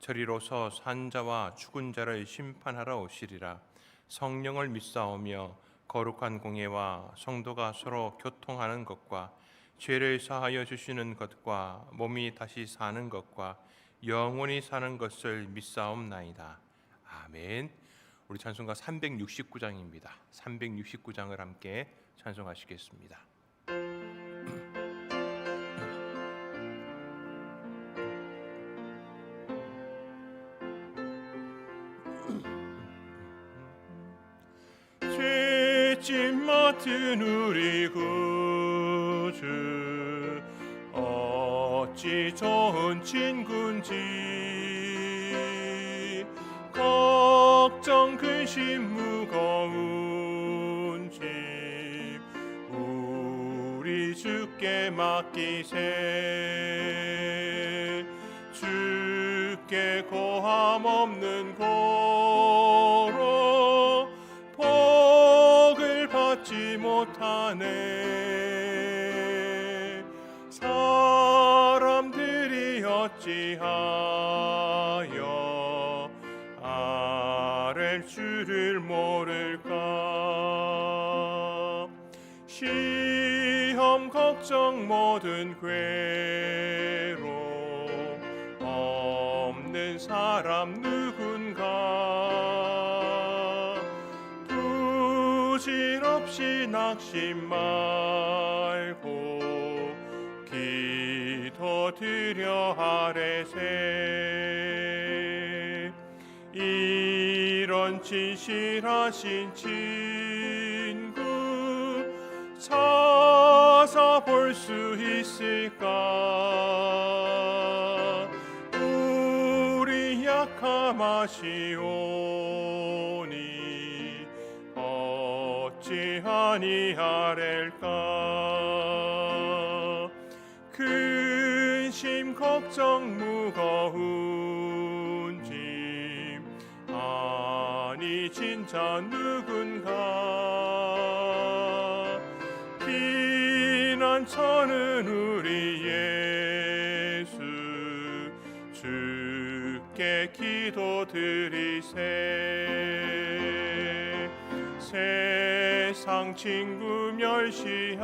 저리로서 산자와 죽은 자를 심판하러 오시리라 성령을 믿사오며 거룩한 공예와 성도가 서로 교통하는 것과 죄를 사하여 주시는 것과 몸이 다시 사는 것과 영원히 사는 것을 믿사옵나이다 아멘. 우리 찬송가 369장입니다. 369장을 함께 찬송하시겠습니다. 죄짐 맡은 우리 구주. 어찌 좋은 친군지 걱정 근심 무거운 짐 우리 주께 맡기세. 주께 고함 없는 고로 못하네 사람들이 어찌하여 아랠 줄을 모를까? 시험 걱정 모든 괴 없이 낙심 말고 기도 드려 하래세. 이런 진실하신 친구 찾아볼 수 있을까? 우리 약함하시오니 어찌 아니하렐까? 근심 걱정 무거운 짐. 아니 진짜 누군가 피난처는 우리 예수. 주께 기도드리세. 세상 친구 멸시하고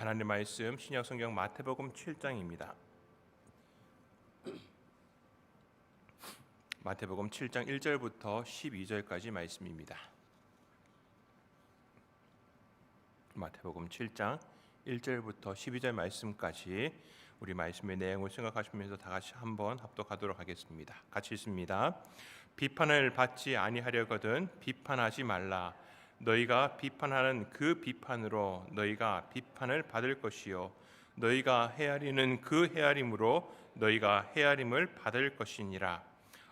하나님 말씀 신약 성경 마태복음 7장입니다. 마태복음 7장 1절부터 12절까지 말씀입니다. 마태복음 7장 1절부터 12절 말씀까지 우리 말씀의 내용을 생각하시면서 다 같이 한번 합독하도록 하겠습니다. 같이 읽습니다. 비판을 받지 아니하려거든 비판하지 말라. 너희가 비판하는 그 비판으로 너희가 비판을 받을 것이요 너희가 헤아리는 그 헤아림으로 너희가 헤아림을 받을 것이니라.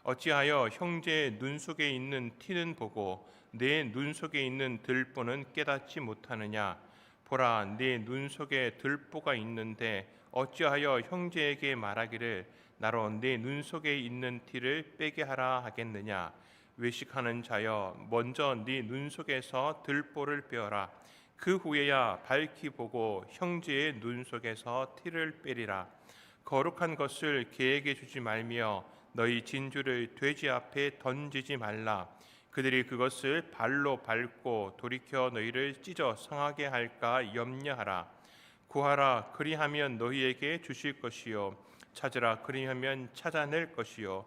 어찌하여 형제의 눈 속에 있는 티는 보고 내 눈 속에 있는 들보는 깨닫지 못하느냐? 보라, 내 눈 속에 들보가 있는데 어찌하여 형제에게 말하기를 나로 내 눈 속에 있는 티를 빼게 하라 하겠느냐? 외식하는 자여, 먼저 네 눈 속에서 들보를 빼어라. 그 후에야 밝히 보고 형제의 눈 속에서 티를 빼리라. 거룩한 것을 개에게 주지 말며 너희 진주를 돼지 앞에 던지지 말라. 그들이 그것을 발로 밟고 돌이켜 너희를 찢어 상하게 할까 염려하라. 구하라 그리하면 너희에게 주실 것이요 찾으라 그리하면 찾아낼 것이요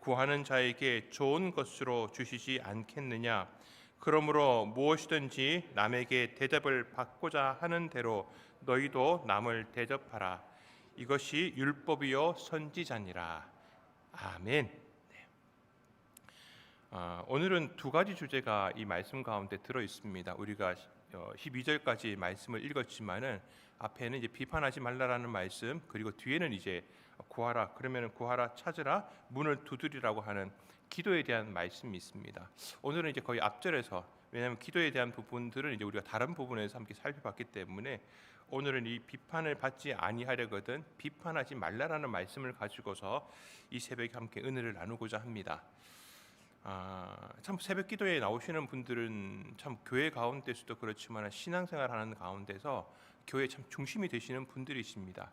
구하는 자에게 좋은 것으로 주시지 않겠느냐 그러므로 무엇이든지 남에게 대접을 받고자 하는 대로 너희도 남을 대접하라 이것이 율법이요 선지자니라 아멘. 네. 아, 오늘은 두 가지 주제가 이 말씀 가운데 들어 있습니다. 우리가 어, 12절까지 말씀을 읽었지만은 앞에는 이제 비판하지 말라라는 말씀 그리고 뒤에는 이제 구하라 그러면 구하라 찾으라 문을 두드리라고 하는 기도에 대한 말씀이 있습니다. 오늘은 이제 거의 앞절에서 왜냐하면 기도에 대한 부분들은 이제 우리가 다른 부분에서 함께 살펴봤기 때문에 오늘은 이 비판을 받지 아니하려거든 비판하지 말라라는 말씀을 가지고서 이 새벽에 함께 은혜를 나누고자 합니다. 아, 참 새벽 기도에 나오시는 분들은 참 교회 가운데서도 그렇지만 신앙생활 하는 가운데서 교회 참 중심이 되시는 분들이십니다.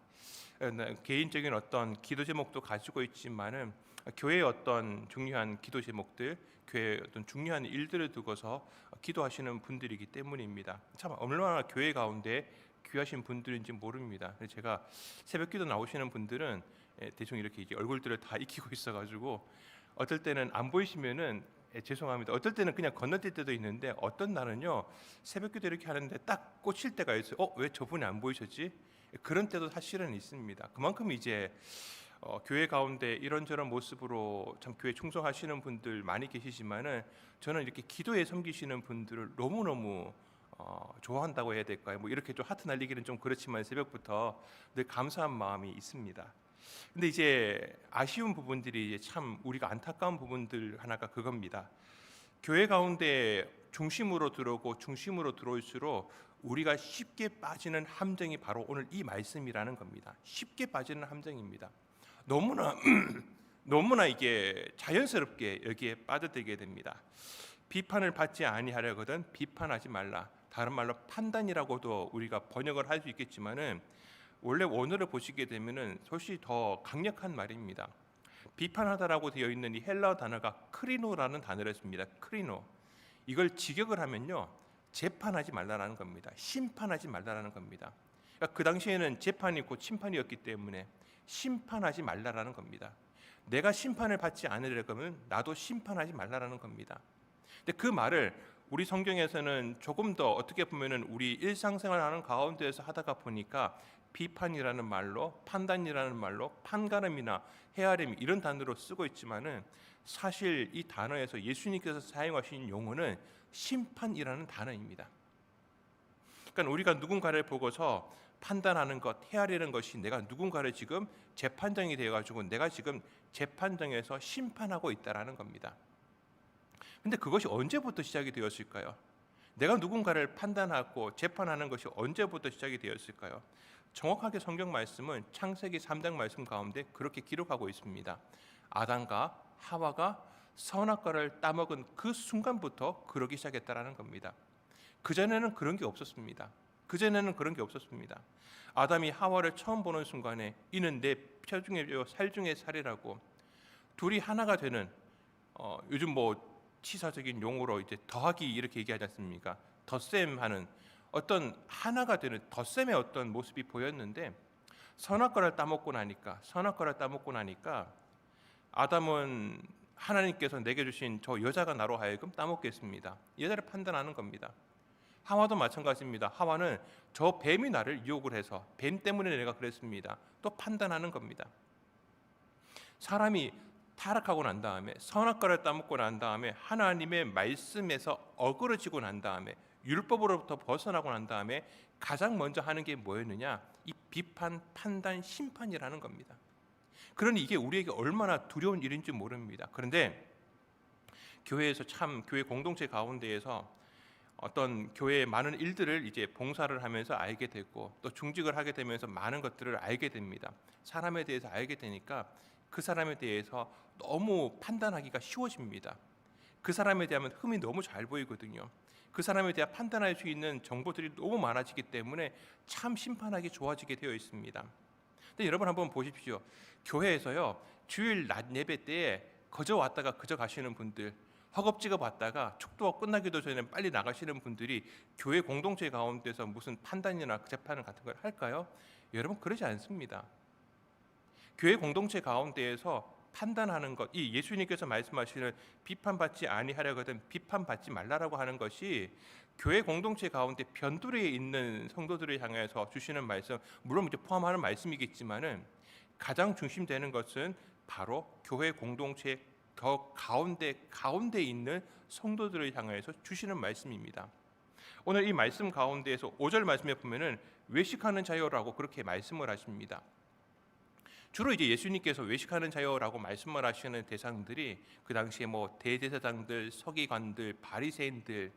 에, 나- 개인적인 어떤 기도 제목도 가지고 있지만은 교회의 어떤 중요한 기도 제목들, 교회의 어떤 중요한 일들을 두고서 기도하시는 분들이기 때문입니다. 참 얼마나 교회 가운데 귀하신 분들인지 모릅니다. 제가 새벽기도 나오시는 분들은 예, 대충 이렇게 얼굴들을 다 익히고 있어가지고 어떨 때는 안 보이시면은 예, 죄송합니다. 어떨 때는 그냥 건너뛸 때도 있는데 어떤 날은요 새벽 기도 이렇게 하는데 딱 꽂힐 때가 있어요. 어왜 저분이 안 보이셨지? 예, 그런 때도 사실은 있습니다. 그만큼 이제 어, 교회 가운데 이런저런 모습으로 참 교회 충성하시는 분들 많이 계시지만은 저는 이렇게 기도에 섬기시는 분들을 너무 너무 어, 좋아한다고 해야 될까요? 뭐 이렇게 좀 하트 날리기는 좀 그렇지만 새벽부터 늘 감사한 마음이 있습니다. 근데 이제 아쉬운 부분들이 참 우리가 안타까운 부분들 하나가 그겁니다. 교회 가운데 중심으로 들어오고 중심으로 들어올수록 우리가 쉽게 빠지는 함정이 바로 오늘 이 말씀이라는 겁니다. 쉽게 빠지는 함정입니다. 너무나 너무나 이게 자연스럽게 여기에 빠져들게 됩니다. 비판을 받지 아니하려거든 비판하지 말라. 다른 말로 판단이라고도 우리가 번역을 할 수 있겠지만은 원래 원어를 보시게 되면은 훨씬 더 강력한 말입니다. 비판하다라고 되어 있는 이 헬라어 단어가 크리노라는 단어를 씁니다. 크리노. 이걸 직역을 하면요. 재판하지 말라라는 겁니다. 심판하지 말라라는 겁니다. 그러니까 그 당시에는 재판이 곧 심판이었기 때문에 심판하지 말라라는 겁니다. 내가 심판을 받지 않으려면 나도 심판하지 말라라는 겁니다. 근데 그 말을 우리 성경에서는 조금 더 어떻게 보면은 우리 일상생활 하는 가운데에서 하다가 보니까 비판이라는 말로 판단이라는 말로 판가름이나 헤아림 이런 단어로 쓰고 있지만은 사실 이 단어에서 예수님께서 사용하신 용어는 심판이라는 단어입니다. 그러니까 우리가 누군가를 보고서 판단하는 것, 헤아리는 것이 내가 누군가를 지금 재판장이 되어 가지고 내가 지금 재판장에서 심판하고 있다라는 겁니다. 근데 그것이 언제부터 시작이 되었을까요? 내가 누군가를 판단하고 재판하는 것이 언제부터 시작이 되었을까요? 정확하게 성경 말씀은 창세기 3장 말씀 가운데 그렇게 기록하고 있습니다. 아담과 하와가 선악과를 따먹은 그 순간부터 그러기 시작했다라는 겁니다. 그 전에는 그런 게 없었습니다. 그 전에는 그런 게 없었습니다. 아담이 하와를 처음 보는 순간에 이는 내 뼈 중에 뼈, 살 중에 살이라고 둘이 하나가 되는 어, 요즘 뭐 치사적인 용어로 이제 더하기 이렇게 얘기하지 않습니까? 덧셈 하는 어떤 하나가 되는 덧셈의 어떤 모습이 보였는데 선악과를 따먹고 나니까 선악과를 따먹고 나니까 아담은 하나님께서 내게 주신 저 여자가 나로 하여금 따먹겠습니다. 여자를 판단하는 겁니다. 하와도 마찬가지입니다. 하와는 저 뱀이 나를 유혹을 해서 뱀 때문에 내가 그랬습니다. 또 판단하는 겁니다. 사람이 타락하고 난 다음에 선악과를 따먹고 난 다음에 하나님의 말씀에서 어그러지고 난 다음에 율법으로부터 벗어나고 난 다음에 가장 먼저 하는 게 뭐였느냐? 이 비판, 판단, 심판이라는 겁니다. 그러니 이게 우리에게 얼마나 두려운 일인지 모릅니다. 그런데 교회에서 참 교회 공동체 가운데에서 어떤 교회의 많은 일들을 이제 봉사를 하면서 알게 되고 또 중직을 하게 되면서 많은 것들을 알게 됩니다. 사람에 대해서 알게 되니까 그 사람에 대해서 너무 판단하기가 쉬워집니다. 그 사람에 대한 흠이 너무 잘 보이거든요. 그 사람에 대한 판단할 수 있는 정보들이 너무 많아지기 때문에 참 심판하기 좋아지게 되어 있습니다. 근데 여러분 한번 보십시오. 교회에서요 주일 낮 예배 때에 거저 왔다가 거저 가시는 분들, 허겁지겁 왔다가 축도가 끝나기도 전에 빨리 나가시는 분들이 교회 공동체 가운데서 무슨 판단이나 재판 같은 걸 할까요? 여러분 그러지 않습니다. 교회 공동체 가운데에서 판단하는 것, 이 예수님께서 말씀하시는 비판받지 아니하려거든 비판받지 말라라고 하는 것이 교회 공동체 가운데 변두리에 있는 성도들을 향해서 주시는 말씀, 물론 이제 포함하는 말씀이겠지만은 가장 중심되는 것은 바로 교회 공동체 더 가운데 가운데 있는 성도들을 향해서 주시는 말씀입니다. 오늘 이 말씀 가운데에서 5절 말씀에 보면은 외식하는 자요라고 그렇게 말씀을 하십니다. 주로 이제 예수님께서 외식하는 자요라고 말씀을 하시는 대상들이 그 당시에 뭐 대제사장들, 서기관들, 바리새인들을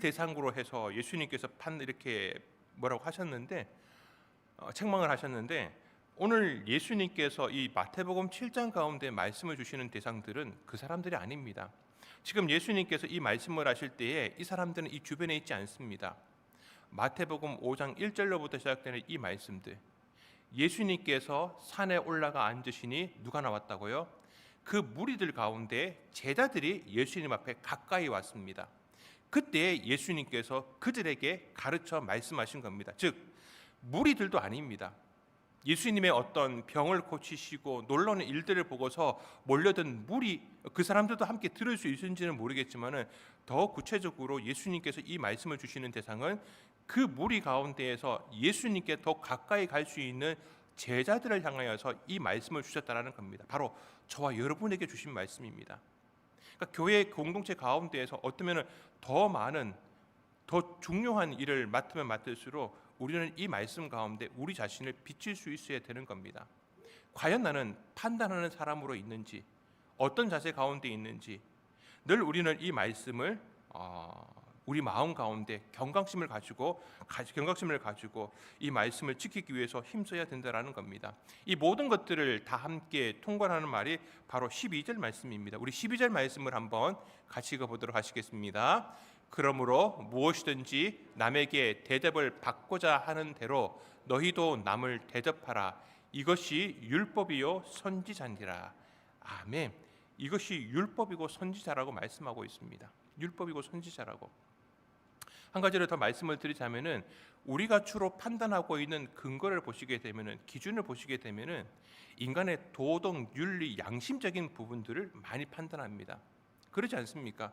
대상으로 해서 예수님께서 판 이렇게 뭐라고 하셨는데 어, 책망을 하셨는데 오늘 예수님께서 이 마태복음 7장 가운데 말씀을 주시는 대상들은 그 사람들이 아닙니다. 지금 예수님께서 이 말씀을 하실 때에 이 사람들은 이 주변에 있지 않습니다. 마태복음 5장 1절로부터 시작되는 이 말씀들. 예수님께서 산에 올라가 앉으시니 누가 나왔다고요? 그 무리들 가운데 제자들이 예수님 앞에 가까이 왔습니다. 그때 예수님께서 그들에게 가르쳐 말씀하신 겁니다. 즉 무리들도 아닙니다. 예수님의 어떤 병을 고치시고 놀라는 일들을 보고서 몰려든 무리 그 사람들도 함께 들을 수 있는지는 모르겠지만은 더 구체적으로 예수님께서 이 말씀을 주시는 대상은 그 무리 가운데에서 예수님께 더 가까이 갈 수 있는 제자들을 향하여서 이 말씀을 주셨다라는 겁니다. 바로 저와 여러분에게 주신 말씀입니다. 그러니까 교회 공동체 가운데에서 어쩌면은 더 많은 더 중요한 일을 맡으면 맡을수록 우리는 이 말씀 가운데 우리 자신을 비칠 수 있어야 되는 겁니다. 과연 나는 판단하는 사람으로 있는지 어떤 자세 가운데 있는지 늘 우리는 이 말씀을 어, 우리 마음 가운데 경각심을 가지고 경각심을 가지고 이 말씀을 지키기 위해서 힘써야 된다라는 겁니다. 이 모든 것들을 다 함께 통과하는 말이 바로 12절 말씀입니다. 우리 12절 말씀을 한번 같이 읽어 보도록 하시겠습니다. 그러므로 무엇이든지 남에게 대접을 받고자 하는 대로 너희도 남을 대접하라. 이것이 율법이요 선지자니라. 아멘. 이것이 율법이고 선지자라고 말씀하고 있습니다. 율법이고 선지자라고. 한 가지를 더 말씀을 드리자면은 우리가 주로 판단하고 있는 근거를 보시게 되면은 기준을 보시게 되면은 인간의 도덕, 윤리, 양심적인 부분들을 많이 판단합니다. 그러지 않습니까?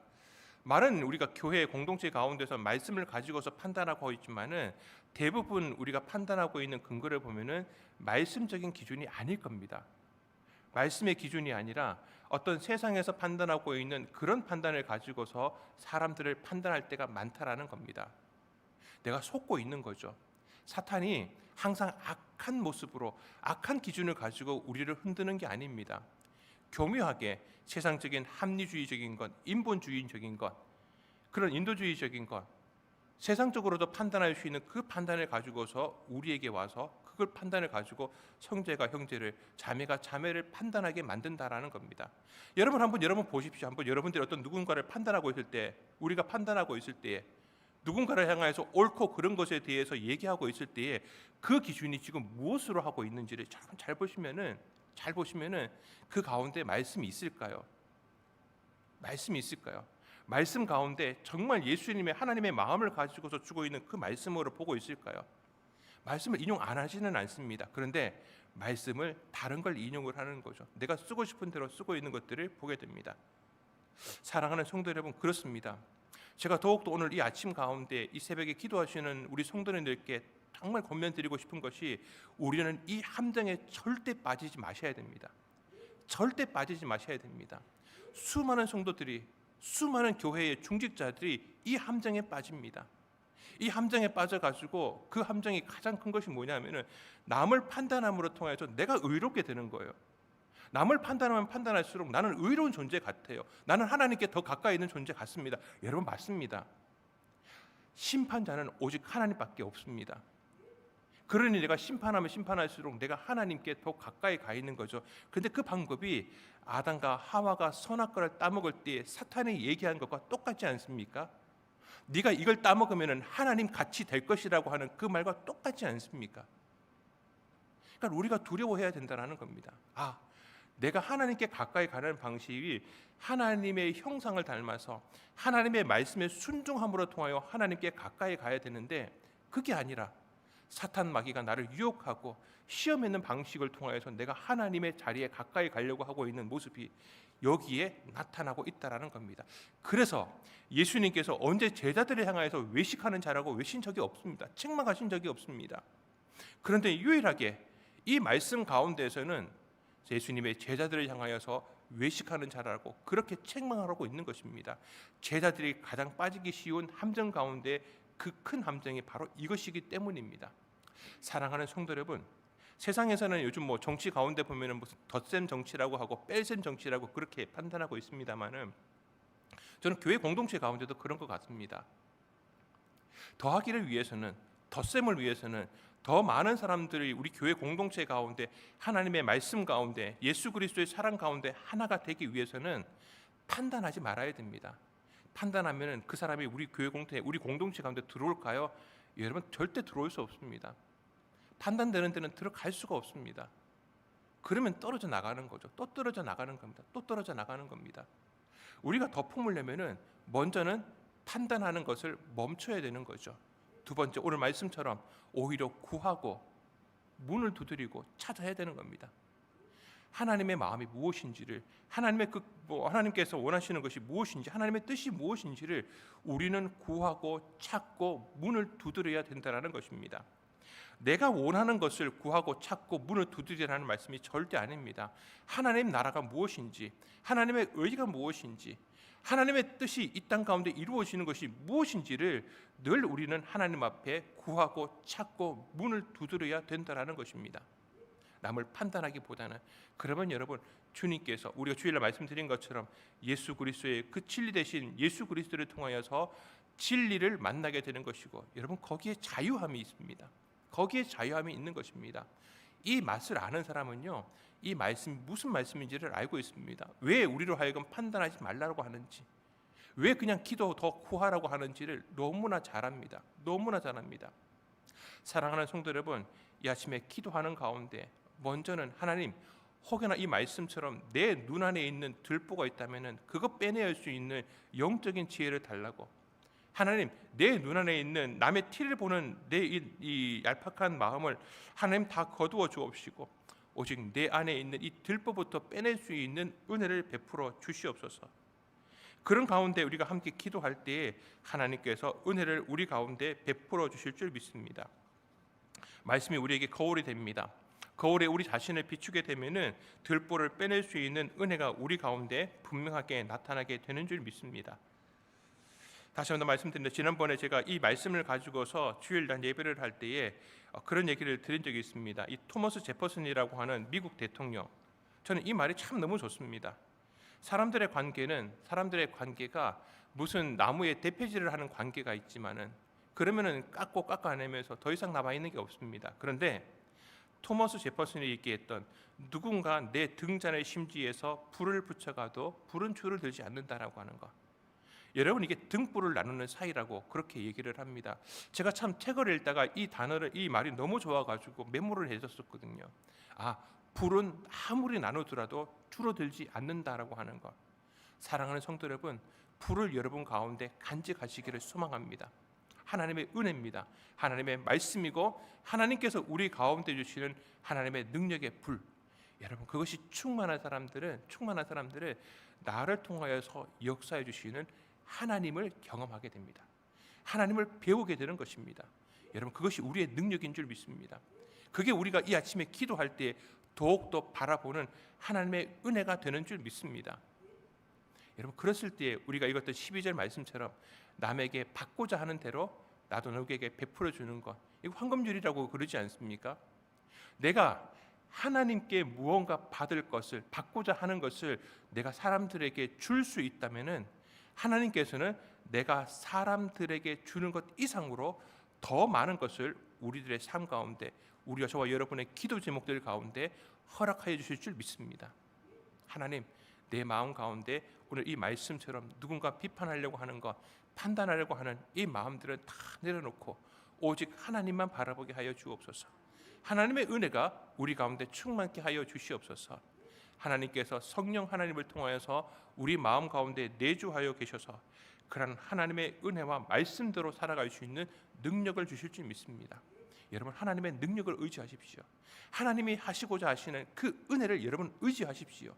말은 우리가 교회 공동체 가운데서 말씀을 가지고서 판단하고 있지만은 대부분 우리가 판단하고 있는 근거를 보면은 말씀적인 기준이 아닐 겁니다. 말씀의 기준이 아니라 어떤 세상에서 판단하고 있는 그런 판단을 가지고서 사람들을 판단할 때가 많다라는 겁니다. 내가 속고 있는 거죠. 사탄이 항상 악한 모습으로 악한 기준을 가지고 우리를 흔드는 게 아닙니다. 교묘하게 세상적인 합리주의적인 것, 인본주의적인 것, 그런 인도주의적인 것, 세상적으로도 판단할 수 있는 그 판단을 가지고서 우리에게 와서 그걸 판단을 가지고 형제가 형제를 자매가 자매를 판단하게 만든다라는 겁니다. 여러분 한번 여러분 보십시오. 한번 여러분들이 어떤 누군가를 판단하고 있을 때 우리가 판단하고 있을 때에 누군가를 향해서 옳고 그런 것에 대해서 얘기하고 있을 때에 그 기준이 지금 무엇으로 하고 있는지를 잘, 잘 보시면은 잘 보시면은 그 가운데 말씀이 있을까요? 말씀이 있을까요? 말씀 가운데 정말 예수님의 하나님의 마음을 가지고서 주고 있는 그 말씀으로 보고 있을까요? 말씀을 인용 안 하지는 않습니다. 그런데 말씀을 다른 걸 인용을 하는 거죠. 내가 쓰고 싶은 대로 쓰고 있는 것들을 보게 됩니다. 사랑하는 성도 여러분 그렇습니다. 제가 더욱더 오늘 이 아침 가운데 이 새벽에 기도하시는 우리 성도님들께 정말 권면드리고 싶은 것이 우리는 이 함정에 절대 빠지지 마셔야 됩니다. 절대 빠지지 마셔야 됩니다. 수많은 성도들이 수많은 교회의 중직자들이 이 함정에 빠집니다. 이 함정에 빠져가지고 그 함정이 가장 큰 것이 뭐냐면은 남을 판단함으로 통해서 내가 의롭게 되는 거예요. 남을 판단하면 판단할수록 나는 의로운 존재 같아요. 나는 하나님께 더 가까이 있는 존재 같습니다. 여러분 맞습니다. 심판자는 오직 하나님밖에 없습니다. 그러니 내가 심판하면 심판할수록 내가 하나님께 더 가까이 가 있는 거죠. 근데 그 방법이 아담과 하와가 선악과를 따먹을 때 사탄이 얘기한 것과 똑같지 않습니까? 네가 이걸 따먹으면 하나님 같이 될 것이라고 하는 그 말과 똑같지 않습니까? 그러니까 우리가 두려워해야 된다는 겁니다. 아, 내가 하나님께 가까이 가는 방식이 하나님의 형상을 닮아서 하나님의 말씀에 순종함으로 통하여 하나님께 가까이 가야 되는데 그게 아니라 사탄 마귀가 나를 유혹하고 시험하는 방식을 통하여서 내가 하나님의 자리에 가까이 가려고 하고 있는 모습이 여기에 나타나고 있다라는 겁니다. 그래서 예수님께서 언제 제자들을 향하여서 외식하는 자라고 외신 적이 없습니다. 책망하신 적이 없습니다. 그런데 유일하게 이 말씀 가운데에서는 예수님의 제자들을 향하여서 외식하는 자라고 그렇게 책망하고 있는 것입니다. 제자들이 가장 빠지기 쉬운 함정 가운데 그 큰 함정이 바로 이것이기 때문입니다. 사랑하는 성도 여러분, 세상에서는 요즘 뭐 정치 가운데 보면은 무슨 덧셈 정치라고 하고 뺄셈 정치라고 그렇게 판단하고 있습니다만은 저는 교회 공동체 가운데도 그런 것 같습니다. 더하기를 위해서는 덧셈을 위해서는 더 많은 사람들이 우리 교회 공동체 가운데 하나님의 말씀 가운데 예수 그리스도의 사랑 가운데 하나가 되기 위해서는 판단하지 말아야 됩니다. 판단하면은 그 사람이 우리 교회 공동체 우리 공동체 가운데 들어올까요? 여러분 절대 들어올 수 없습니다. 판단되는 데는 들어갈 수가 없습니다. 그러면 떨어져 나가는 거죠. 또 떨어져 나가는 겁니다. 또 떨어져 나가는 겁니다. 우리가 더 품으려면은 먼저는 판단하는 것을 멈춰야 되는 거죠. 두 번째 오늘 말씀처럼 오히려 구하고 문을 두드리고 찾아야 되는 겁니다. 하나님의 마음이 무엇인지를 하나님의 그 뭐 하나님께서 원하시는 것이 무엇인지 하나님의 뜻이 무엇인지를 우리는 구하고 찾고 문을 두드려야 된다라는 것입니다. 내가 원하는 것을 구하고 찾고 문을 두드리라는 말씀이 절대 아닙니다. 하나님 나라가 무엇인지, 하나님의 의가 무엇인지, 하나님의 뜻이 이 땅 가운데 이루어지는 것이 무엇인지를 늘 우리는 하나님 앞에 구하고 찾고 문을 두드려야 된다라는 것입니다. 남을 판단하기보다는 그러면 여러분 주님께서 우리가 주일날 말씀드린 것처럼 예수 그리스도의 그 진리 대신 예수 그리스도를 통하여서 진리를 만나게 되는 것이고 여러분 거기에 자유함이 있습니다. 거기에 자유함이 있는 것입니다. 이 맛을 아는 사람은요, 이 말씀이 무슨 말씀인지를 알고 있습니다. 왜 우리로 하여금 판단하지 말라고 하는지, 왜 그냥 기도 더 구하라고 하는지를 너무나 잘합니다. 너무나 잘합니다. 사랑하는 성도 여러분, 이 아침에 기도하는 가운데 먼저는 하나님 혹여나 이 말씀처럼 내 눈 안에 있는 들보가 있다면은 그거 빼내야 수 있는 영적인 지혜를 달라고 하나님 내 눈 안에 있는 남의 티를 보는 내이 얄팍한 마음을 하나님 다 거두어 주옵시고 오직 내 안에 있는 이 들보부터 빼낼 수 있는 은혜를 베풀어 주시옵소서. 그런 가운데 우리가 함께 기도할 때에 하나님께서 은혜를 우리 가운데 베풀어 주실 줄 믿습니다. 말씀이 우리에게 거울이 됩니다. 거울에 우리 자신을 비추게 되면은 들보를 빼낼 수 있는 은혜가 우리 가운데 분명하게 나타나게 되는 줄 믿습니다. 다시 한번 말씀드립니다. 지난번에 제가 이 말씀을 가지고서 주일날 예배를 할 때에 어, 그런 얘기를 드린 적이 있습니다. 이 토머스 제퍼슨이라고 하는 미국 대통령. 저는 이 말이 참 너무 좋습니다. 사람들의 관계는 사람들의 관계가 무슨 나무에 대패질을 하는 관계가 있지만은 그러면은 깎고 깎아내면서 더 이상 남아 있는 게 없습니다. 그런데 토머스 제퍼슨이 얘기했던 누군가 내 등잔의 심지에서 불을 붙여가도 불은 줄을 들지 않는다라고 하는 것. 여러분 이게 등불을 나누는 사이라고 그렇게 얘기를 합니다. 제가 참 책을 읽다가 이 단어를 이 말이 너무 좋아가지고 메모를 해줬었거든요. 아 불은 아무리 나누더라도 줄어들지 않는다라고 하는 것. 사랑하는 성도 여러분, 불을 여러분 가운데 간직하시기를 소망합니다. 하나님의 은혜입니다. 하나님의 말씀이고 하나님께서 우리 가운데 주시는 하나님의 능력의 불. 여러분 그것이 충만한 사람들은 충만한 사람들은 나를 통하여서 역사해 주시는 하나님을 경험하게 됩니다. 하나님을 배우게 되는 것입니다. 여러분 그것이 우리의 능력인 줄 믿습니다. 그게 우리가 이 아침에 기도할 때 더욱더 바라보는 하나님의 은혜가 되는 줄 믿습니다. 여러분 그랬을 때 우리가 읽었던 12절 말씀처럼 남에게 받고자 하는 대로 나도 너에게 베풀어 주는 것 이거 황금줄이라고 그러지 않습니까? 내가 하나님께 무언가 받을 것을 받고자 하는 것을 내가 사람들에게 줄 수 있다면은 하나님께서는 내가 사람들에게 주는 것 이상으로 더 많은 것을 우리들의 삶 가운데 우리와 저와 여러분의 기도 제목들 가운데 허락하여 주실 줄 믿습니다. 하나님 내 마음 가운데 오늘 이 말씀처럼 누군가 비판하려고 하는 것 판단하려고 하는 이 마음들은 다 내려놓고 오직 하나님만 바라보게 하여 주옵소서. 하나님의 은혜가 우리 가운데 충만케 하여 주시옵소서. 하나님께서 성령 하나님을 통하여서 우리 마음 가운데 내주하여 계셔서 그런 하나님의 은혜와 말씀대로 살아갈 수 있는 능력을 주실 줄 믿습니다. 여러분 하나님의 능력을 의지하십시오. 하나님이 하시고자 하시는 그 은혜를 여러분 의지하십시오.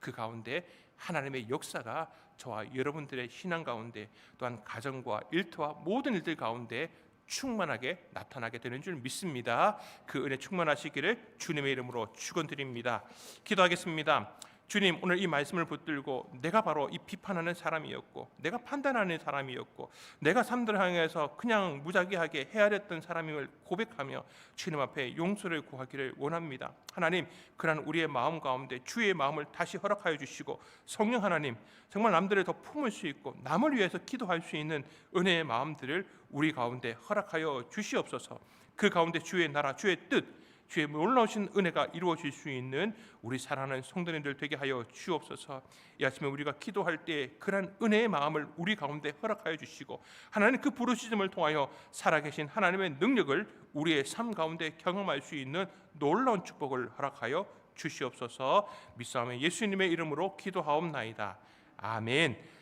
그 가운데 하나님의 역사가 저와 여러분들의 신앙 가운데 또한 가정과 일터와 모든 일들 가운데 충만하게 나타나게 되는 줄 믿습니다. 그 은혜 충만하시기를 주님의 이름으로 축원드립니다. 기도하겠습니다. 주님 오늘 이 말씀을 붙들고 내가 바로 이 비판하는 사람이었고 내가 판단하는 사람이었고 내가 삶들 향해서 그냥 무작위하게 헤아렸던 사람임을 고백하며 주님 앞에 용서를 구하기를 원합니다. 하나님 그런 우리의 마음 가운데 주의 마음을 다시 허락하여 주시고 성령 하나님 정말 남들을 더 품을 수 있고 남을 위해서 기도할 수 있는 은혜의 마음들을 우리 가운데 허락하여 주시옵소서. 그 가운데 주의 나라 주의 뜻 주의 놀라우신 은혜가 이루어질 수 있는 우리 사랑하는 성도님들 되게 하여 주옵소서. 이 아침에 우리가 기도할 때 그런 은혜의 마음을 우리 가운데 허락하여 주시고 하나님 그 부르짖음을 통하여 살아계신 하나님의 능력을 우리의 삶 가운데 경험할 수 있는 놀라운 축복을 허락하여 주시옵소서. 믿사오며 예수님의 이름으로 기도하옵나이다. 아멘.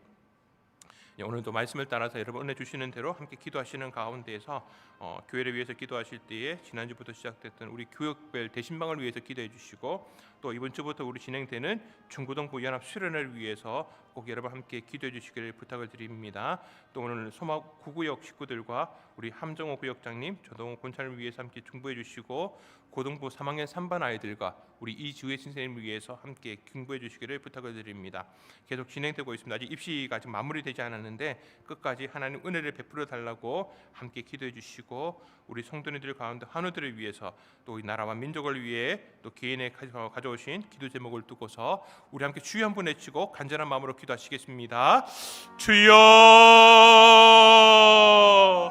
예, 오늘도 말씀을 따라서 여러분 은혜 주시는 대로 함께 기도하시는 가운데에서 어, 교회를 위해서 기도하실 때에 지난주부터 시작됐던 우리 교육별 대신방을 위해서 기도해 주시고 또 이번 주부터 우리 진행되는 중고등부 연합 수련을 위해서 꼭 여러분 함께 기도해 주시기를 부탁을 드립니다. 또 오늘 소막 구구역 식구들과 우리 함정호 구역장님, 조동호 권찬을 위해서 함께 중보해 주시고 고등부 3학년 3반 아이들과 우리 이주혜 선생님을 위해서 함께 중보해 주시기를 부탁을 드립니다. 계속 진행되고 있습니다. 아직 입시가 지금 마무리되지 않았는데 끝까지 하나님 은혜를 베풀어 달라고 함께 기도해 주시고 우리 성도님들 가운데 한우들을 위해서 또 이 나라와 민족을 위해 또 개인의 가져- 가져오신 기도 제목을 두고서 우리 함께 주여 한번 외치고 간절한 마음으로 기도하시겠습니다. 주여